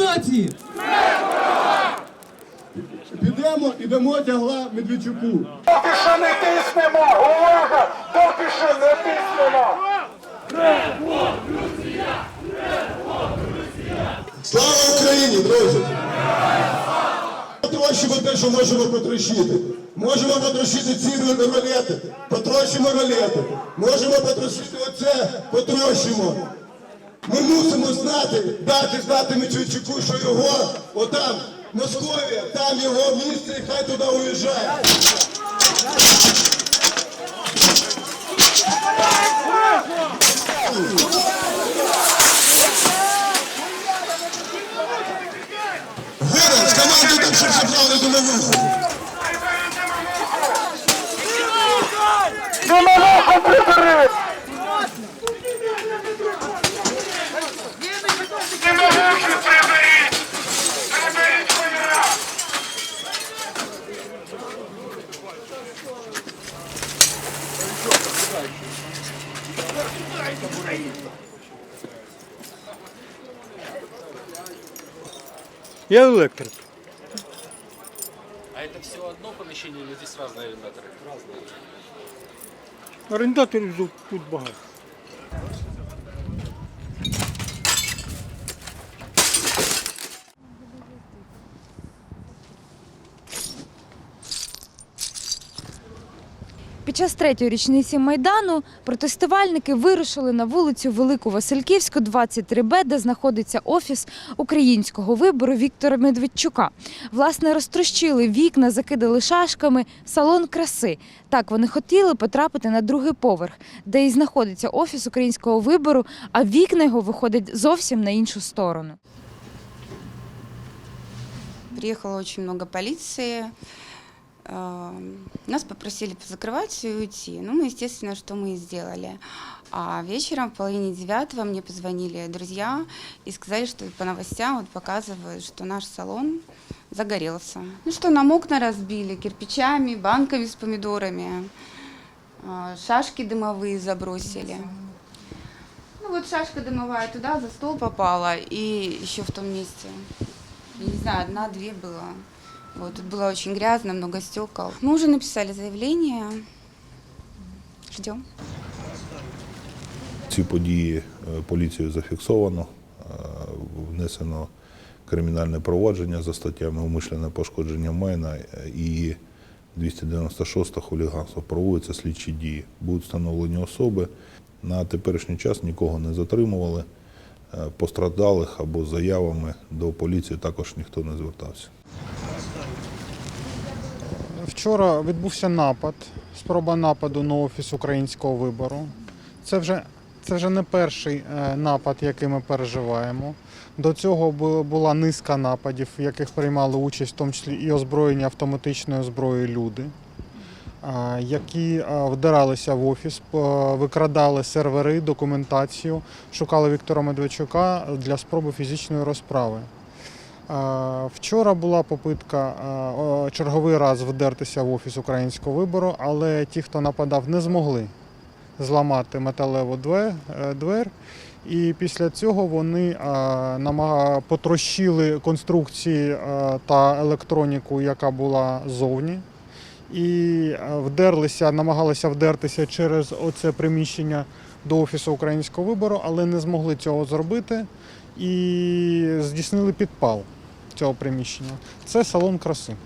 нації! Підемо і дамо тягла Медведчуку. Поки що не тиснемо! Увага! Поки що не тиснемо! Слава Україні, друзі! Потрощимо те, що можемо потрощити. Можемо потрощити ці ролети, потрощимо ролети. Можемо потрощити оце, потрощимо. Ми мусимо знати, дати знати Медведчуку, що його отам, Московія, там його місце, і хай туди уїжджає. Город, з командою так, щоб забрали домовуху. Димовуху прибери! Я електрик. А это все одно помещение или здесь разные арендаторы? Разные. Орендаторів тут, тут багато. Під час третьої річниці майдану протестувальники вирушили на вулицю Велику Васильківську, 23Б, де знаходиться офіс українського вибору Віктора Медведчука. Власне, розтрощили вікна, закидали шашками, салон краси. Так вони хотіли потрапити на другий поверх, де і знаходиться офіс українського вибору, а вікна його виходять зовсім на іншу сторону. Приехало очень много полиции. Э, Нас попросили позакрывать и уйти. Ну, мы, естественно, что мы и сделали. А вечером в половине девятого мне позвонили друзья и сказали, что по новостям вот показывают, что наш салон загорелся. Ну что, нам окна разбили кирпичами, банками с помидорами, э, шашки дымовые забросили. Ну вот шашка дымовая туда за стол попала и еще в том месте я не знаю, одна-две было. Вот, тут было очень грязно, много стекол. Мы уже написали заявление. Ждем. Ці події е, поліцією зафіксовано, е, внесено кримінальне провадження за статтями умишлене пошкодження майна і 296 хуліганство. Проводяться слідчі дії. Будуть встановлені особи. На теперішній час нікого не затримували. Е, Пострадалих або заявами до поліції також ніхто не звертався. Вчора відбувся напад, спроба нападу на офіс українського вибору. Це вже, це вже не перший е, напад, який ми переживаємо. До цього була низка нападів, в яких приймали участь, в тому числі і озброєні автоматичною зброєю люди, які е, вдиралися в офіс, викрадали сервери, документацію, шукали Віктора Медведчука для спроби фізичної розправи. Вчора була попитка черговий раз вдертися в офіс українського вибору, але ті, хто нападав, не змогли зламати металеву е, двер. І після цього вони потрощили конструкції та електроніку, яка була зовні. І вдерлися, намагалися вдертися через оце приміщення до офісу українського вибору, але не змогли цього зробити і здійснили підпал цього приміщення. Це салон краси.